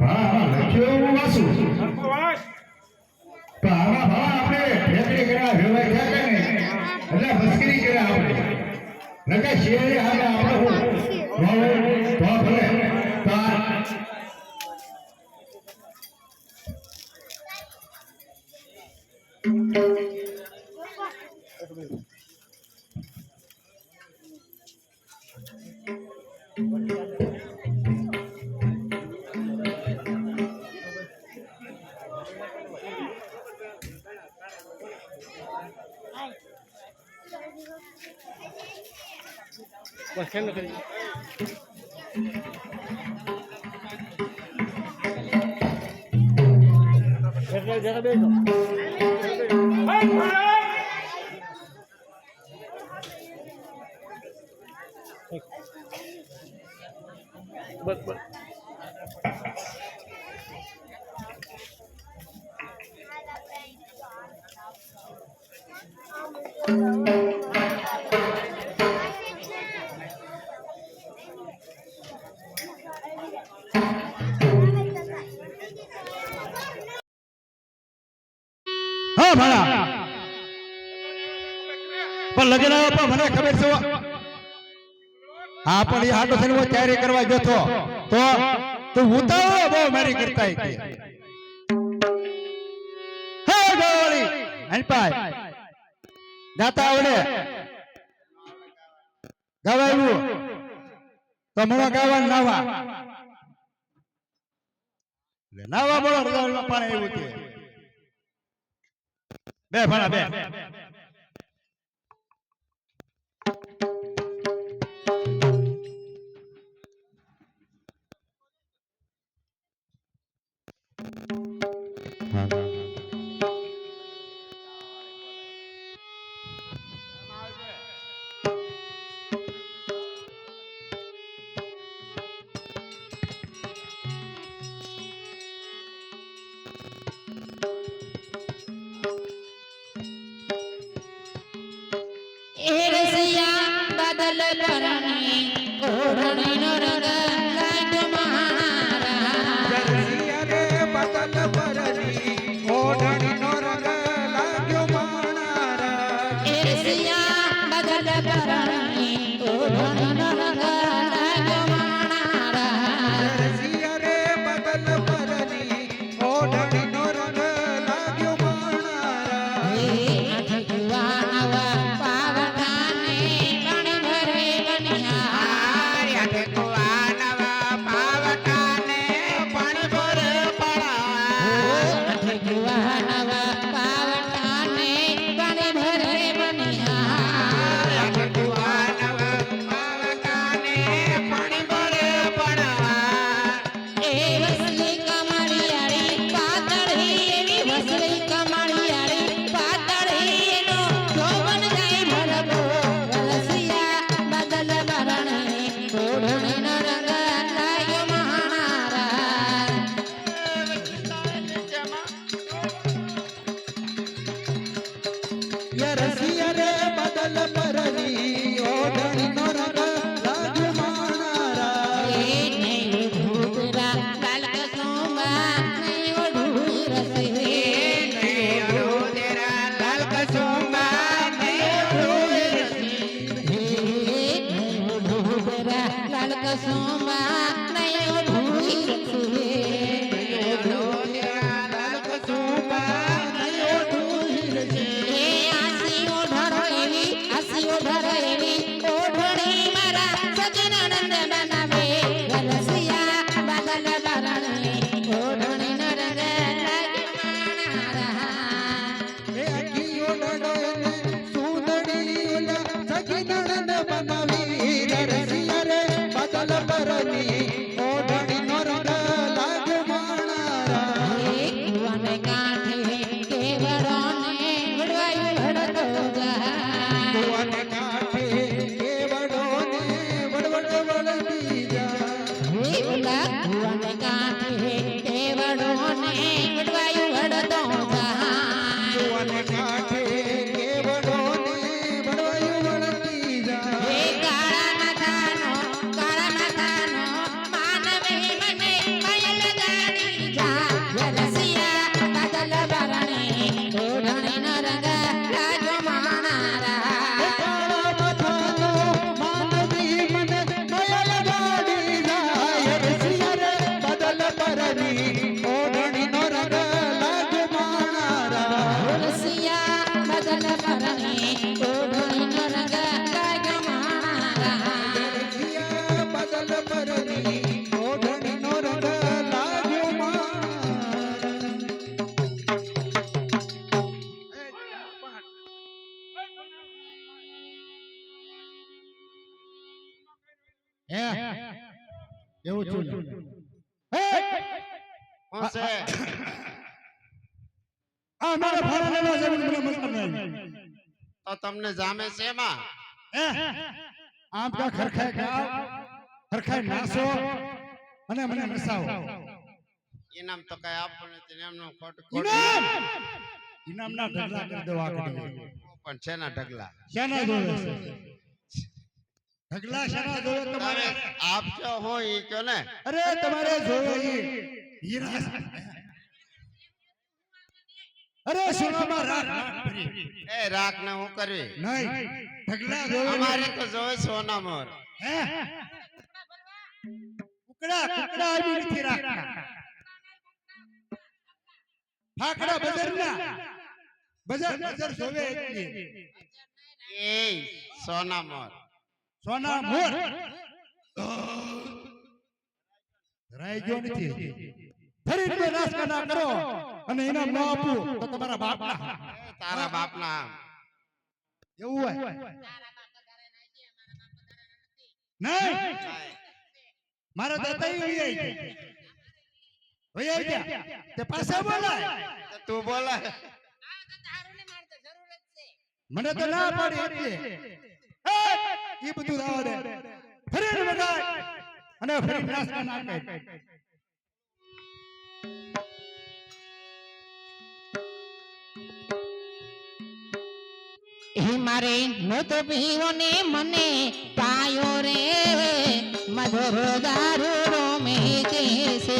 હા હા લખ્યો હું વાંચું તો આમાં ભાવ આપણે ઠેકડી કર્યા વ્યવહાર થયા નહીં? એટલે મસ્કરી કર્યા આપણે. નકા શેરે આપણે હું? ભાવ તો ભલે. તાર કરી એટલે મને ખબર છે. હા, પણ એ હાટો થઈને હું તૈયારી કરવા ગયો તો. તો તું ઉતાવળો બહુ મારી કરતા હતી હે ગોળી હનપાય ગાતા આવડે. ગવાયું. તો મને ગાવા નાવા. નાવા બોલો રજાઓમાં પાણી આવ્યું બે ભણા બે. ಯರಸಿ એવું છું હે! હું? છે? આ મારા ફાળા લેવા જવું મને મતલબ નહીં તો તમને જામે છે એમાં? હે! આમ કા ખરખાય ખાઓ. ખરખાય નાસો. અને મને નસાવો. ઇનામ તો કઈ આપવું નથી ને ખોટ ખોટું ઇનામ ના ઢગલા કરી દો આ પણ છે ના ઢગલા જોવે? છે? ઢગલા શાના જોવે તમે તમારે આપશો હું ઈ કયો ને અરે તમારે જોવે ઈ હીરા અરે સોનામાં રાખ રાખ ભરી. એ રાખ ને હું કરવી નહીં ઢગલા જોવે અમારે તો જોવે સોના મોર હે કુકડા કુકડા આવી નથી રાખતા ફાકડા બજારના બજાર બજાર જોવે એટલી એ સોના મોર સોના મોર ગયો નથી. ફરી તમે નાશ ના કરો. અને એના ન આપું તો તમારા બાપના. તારા બાપના. એવું હોય. નહીં. મારા દાદા ઈ વહી આવી ગયા. વહી આવી ગયા. તે પાસે બોલાય. તું બોલા મને તો ના પાડી એટલે એ, ઈ બધું રાવા દે ફરી વગાડ અને ફરી નાશ નાખે હે મારે નતો પીવો ને મને પાયો રે મધુર દારૂ રોમે કેસે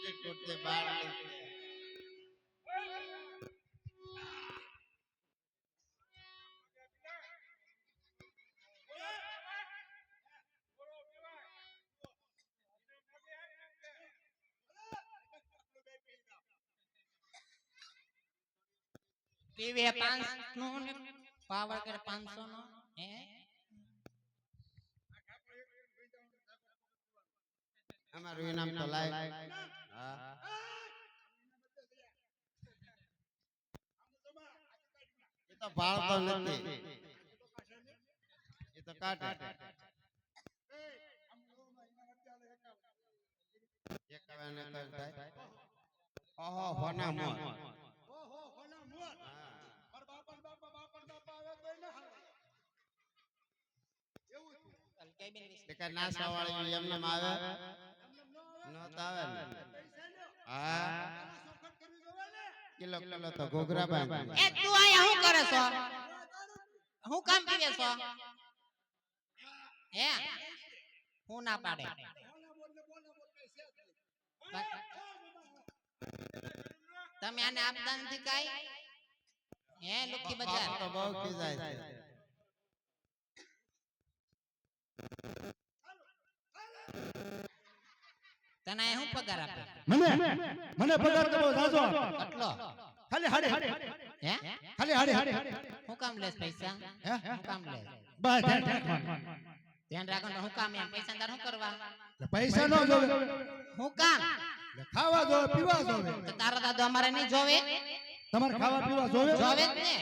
કૂદતે કૂદતે બહાર પાંચનું પાવર કરે પાંચસો નો અમારું ઇનામ તો તો ભાળતો નથી. એ તો કાઢે. એકાવન એકાવન થાય. ઓહો હોના મોર ઓહો હોના મોર. હા. મારા. બાપા ને બાપા બાપા ને બાપા આવે તોય ના આવે. એવું કલકાઈ બેન તે એમનેમ આવે નહોતા આવે ને. હા ચોખટ કરવી જોવે ને. કિલો કિલો તો ઘોઘરા બાંધી. એ તું આયા શું કરે છો? હું કામ પીવે છો? હે? હું ના પાડે. તમે આને આપતા નથી કાઈ? હે લુખી બજાર? તો બહુ ખીજાય છે. તને શું પગાર આપે? મને? મને? પગાર તો બહુ ઝાઝો આટલો ખાલી હાડે. હે? ખાલી હાડે. હાડે. હું કામ લેસ પૈસા? હે? હું કામ લેસ બસ ધ્યાન રાખવાનું. ધ્યાન રાખો ને હું કામ એમ? પૈસા તાર શું કરવા? પૈસા નો જોવે. હું કામ? ખાવા જોવે પીવા જોવે. તો તારા દાદો અમારે નહીં જોવે? તમારે ખાવા પીવા જોવે? જોવે જ ને.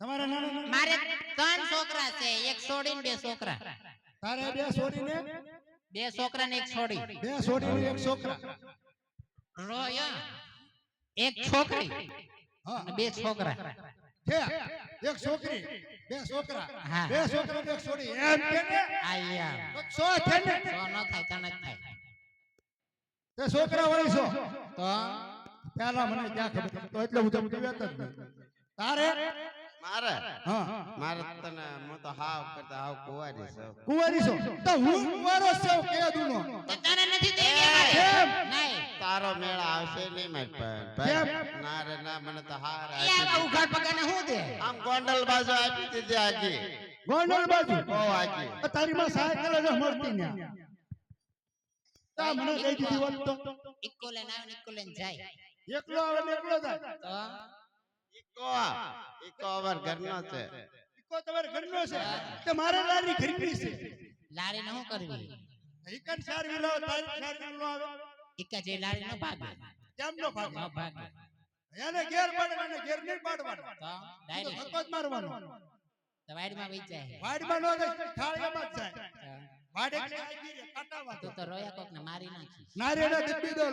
તમારે નાના- મારે ત્રણ છોકરા છે. એક છોડીને બે છોકરા. તારે બે છોડીને બે છોકરા ને એક છોડી. બે છોડીને એક છોકરા. રોયા. એક છોકરી. હા. અને બે છોકરા. છે એક છોકરી બે છોકરા. હા. બે છોકરા ને એક છોડી. એમ કે ને? આયા. તો સો છે ને? તો ન થાય તણ જ થાય. તે છોકરા વળી છો? તો? પેલા મને ક્યાં ખબર? તો એટલે હું તો જ નહીં. તારે? મારે? મારે. તને હું તો હાવ કરતા હાવ કુવારી છું. કુવારી છું? તો હું કુંવારો છું કે દુનો તે તને નથી દેવી કેમ? નહીં. તારો મેળ આવશે નહીં મારી કેમ? ના રે ના મને તો હાર આ ઉઘાડ પગાને હું દે? આમ ગોંડલ બાજુ આપી દીધી આજી ગોંડલ બાજુ? ઓ આગી તારી માં સાયકલ જ મળતી ને. તા મને કહી દીધી વાત તો. ઇક્કો લઈને આવે ને જાય. એકલો આવે ને એકલો જાય. તો? ઈકો ઈકો અમાર ઘરનો છે. ઈકો તમારે ઘરનો છે? તે મારે લારી ખરીદવી છે. લારી ને કરવી? ઈકન ચાર વિલો તારી ચાર વિલો આવે. ઇક્કા જે લારી ન ભાગે કેમ નો ભાગે. ભાગે એને ઘેર પાડવાનો ઘેર નહીં પાડવાનો. તો ડાયરેક્ટ ધક્કો જ મારવાનો તો વાડીમાં વહી જાય વાડમાં નો જાય થાળીમાં જ જાય. તો વાડે કે આગી રે, કાંટામાં તું રોયા કોક ને મારી નાખીશ. નારિયેળા દીપી દો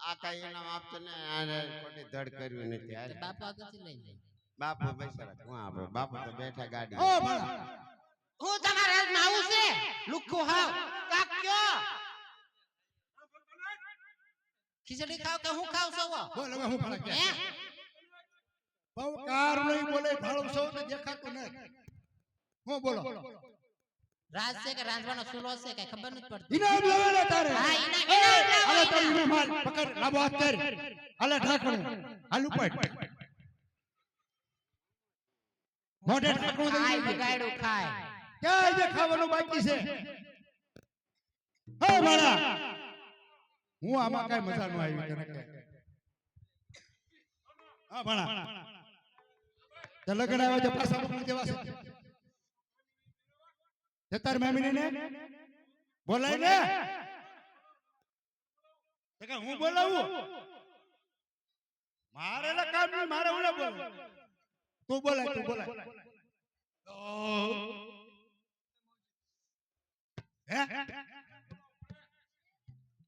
આ કઈ ઇનામ આપશે ને આને ખોટી ધડ કર્યું નથી તો હાલ. બાપુ લઈ જાય બાપુ બેસા હું આપણે બાપુ તો બેઠા ગાડી ઓ ભલા હું તમારા હાથમાં આવું છે? લુખ્ખું હાવ. કાક્યો ખીચડી ખાવ કે હું ખાવ છો બોલ હવે હું ભલા હે? કે બહુ કાર નહીં બોલે ઢાળું સૌ ને દેખાતું હું બોલો. રાજ છે કે રાંધવાનો સુલો છે કઈ ખબર નથી પડતી? ઇનામ લાવે તારે. હા, ઇનામ- ઇનામ તારી ઇનામ. ઇનામ હાલ, પકડ લાંબો હાથ કર. હાલે ઢાંકણું. હાલ ઉપર મોઢે ઢાંકણું દઈ ખાય દેજે. ખાય. ક્યાં જે ખાવાનું બાકી છે? હે મારા હું આમાં કઈ મજા નો આવી તને કહે. હા ભણા તે આવ્યા છે પાછા મોકલી દેવા છે. તે તાર મામીને ને? બોલાય ને. કે હું બોલાવું? મારે લે કામ નહીં મારે ઓલે બોલ તું બોલાય તું બોલાય. હે?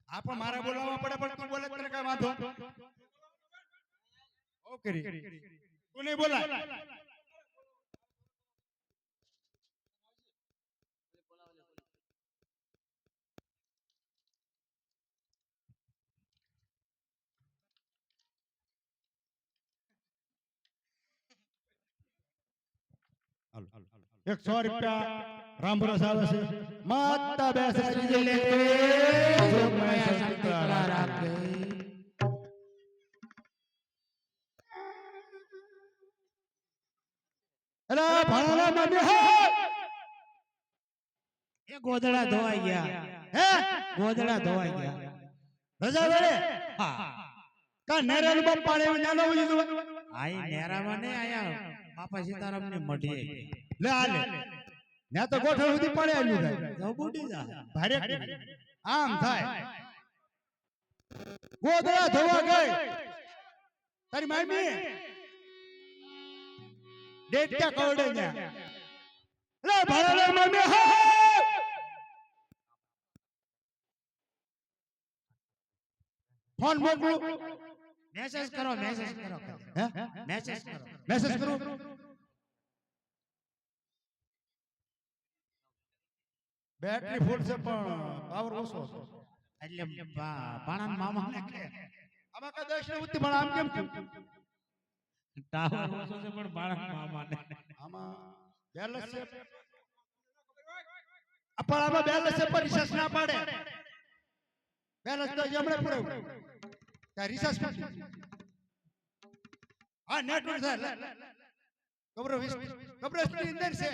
આ પણ મારે બોલાવવા પડે પણ તું બોલે તને કઈ વાંધો? ઓ કરી તું નહીં બોલાય. એકસો રૂપિયા રામરસ આવે છે માતા બેસાડી લે જોગમાયા સંતરા રાખે અરે ભણાના મામી હે. એ ગોદડા ધોવાઈ ગયા. હે? ગોદડા ધોવાઈ ગયા. રજા વેળે હા. કા નેરાનું બાપ પાડે જાનો તો? આઈ નેરામાં ને આયા. બાપા સીતારામ ને મઢીએ. લે આ લે. ત્યાં તો ગોઠણ સુધી પડે આલ્યું થાય. બુડી જા ભારે આમ થાય. ગોદડા ધોવા ગઈ. તારી મામી. ડેટા કવડે ન્યા. લે ભારે લે મામી હે. ફોન મોકલું. મેસેજ કરો મેસેજ કરો. મેસેજ કરો. મેસેજ કરું. બેટરી ફૂલ છે પણ પાવર ઓછો છે એટલે પાણા મામા ને કે આમાં કા દસ ને ઉતી પણ આમ કેમ? ટાવર ઓછો છે પણ પાણા મામા ને આમાં બેલેન્સ છે પણ આમાં બેલેન્સ છે પણ રિસર્ચ ના પાડે બેલેન્સ તો જમણે પડે ત્યાં રિસર્ચ હા નેટવર્ક છે ગબરો કબ્ર કબ્રસ્તાનની અંદર છે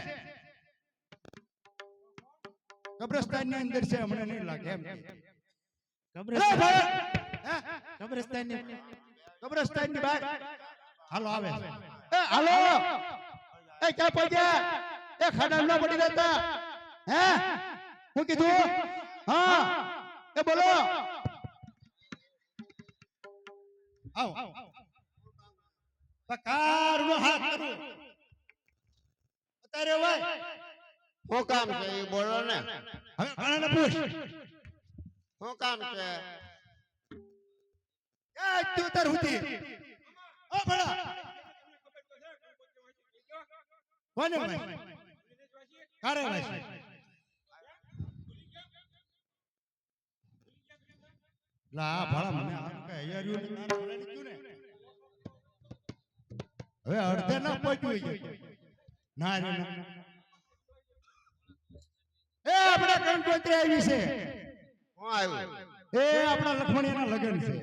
કબ્રસ્તાનની અંદર છે હમણાં નહીં લાગે એમ. કબ્રસ્તાન હે? કબ્રસ્તાનની કબ્રસ્તાનની બહાર હાલો આવે. એ હાલો! એ ક્યાં પહોંચ્યા? એ ખાડા ન પડી રહેતા હે? હું? કીધું? હા. એ બોલો. આવો. પકાર નો હાથ કરો અત્યારે ભાઈ શું કામ છે? એ બોલો ને. હવે ઘણાને પૂછ. શું કામ છે? એ તું તાર હુતી ઓ ભલા. કોને ભાઈ. કારે ભાઈ. લા ભણા મને આમ કે હૈયાર્યું ને તારા ભલા ને કયું ને. હવે અડધે ના પહોંચ્યું ના રે ના. એ આપણા કંકોત્રી આવી છે. એ આપણા લખમણીના લગ્ન છે.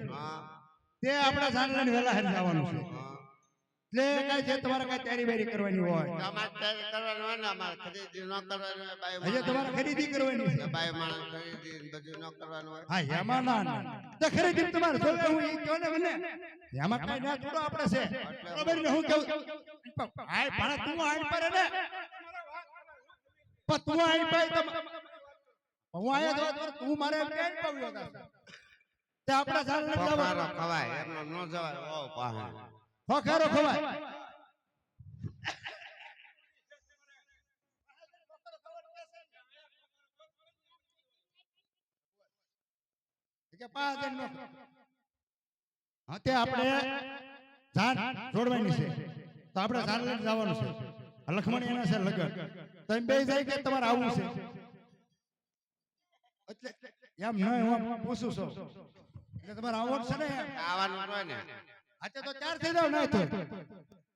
તે આપણા જાનલાને વેલા હારી જવાનું છે. એટલે કઈ છે તમારે કઈ તૈયારી બેરી કરવાની હોય. અમારે તૈયારી કરવાનું હોય ને અમારે ખરીદી ન કરવાની હોય બાઈ હજે તમારે ખરીદી કરવાની છે. બાઈ માણસ ખરીદી બધું ન કરવાનું હોય. હા એમાં ના. ના તો ખરીદી તમારે જોવે હું એ કહો ને મને. એમાં કઈ ના થોડો આપણે છે. બરાબર ને હું કહું હાય ભાણા તું આઈ પર ને. આઈ હું આયા તો તો તું મારે એમ કેમ પાવ્યો હતા તે આપણા જાણ લઈ ખોખારો ખવાય. એમનો ન જવાય. ઓ પાહે. ખોખારો ખવાય. કે પાંચ જણ નો હા તે આપણે જાન જોડવાની છે. તો આપણે જાન લઈને જવાનું છે. લખમણી એના છે લગન. તમે બે જાય કે તમારે આવવું છે. એટલે એમ ન હું પૂછું છું. એટલે તમારે આવો છે ને આવવાનું હોય ને આજે તો ચાર થઈ જાવ ના તો.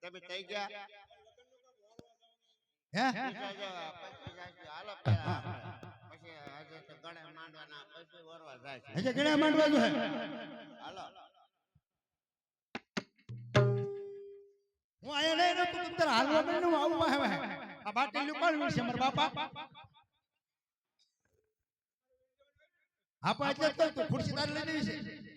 તમે થઈ ગયા? હે? હાલો પછી હજે તો ગળે માંડવાના પછી વરવા જાય છે. હજે ગણે માંડવા જો હે હાલો. હું આયા નહીં નતું તું તારે હાલવા નહીં હું આવું વાહે આ બાટી લુકાણ છે મારા બાપા. આપા એટલે તો કહું તું ખુરશી તારે લઈ લેવી છે.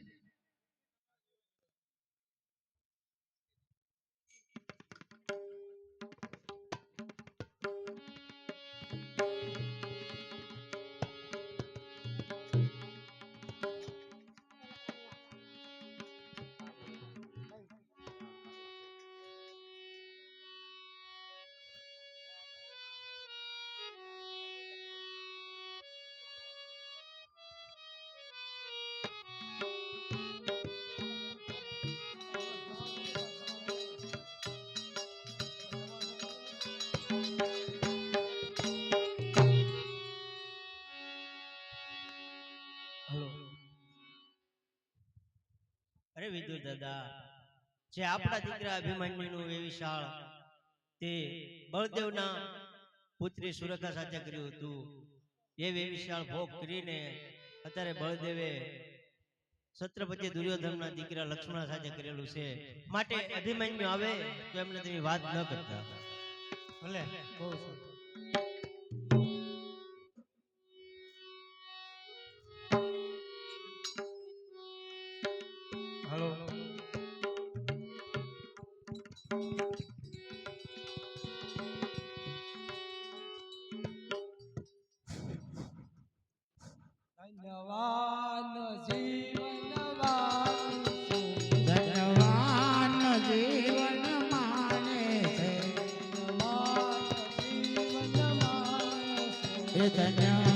વિદુર દાદા જે આપણા દીકરા અભિમન્યુનું એ વિશાળ તે બળદેવના પુત્રી સુરખા સાથે કર્યું હતું. એ વિશાળ ભોગ કરીને અત્યારે બળદેવે છત્રપતિ દુર્યોધનના દીકરા લક્ષ્મણ સાથે કરેલું છે. માટે અભિમન્યુ આવે તો એમને તેની વાત ન કરતા. ભલે બહુ એ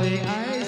આ કોઈ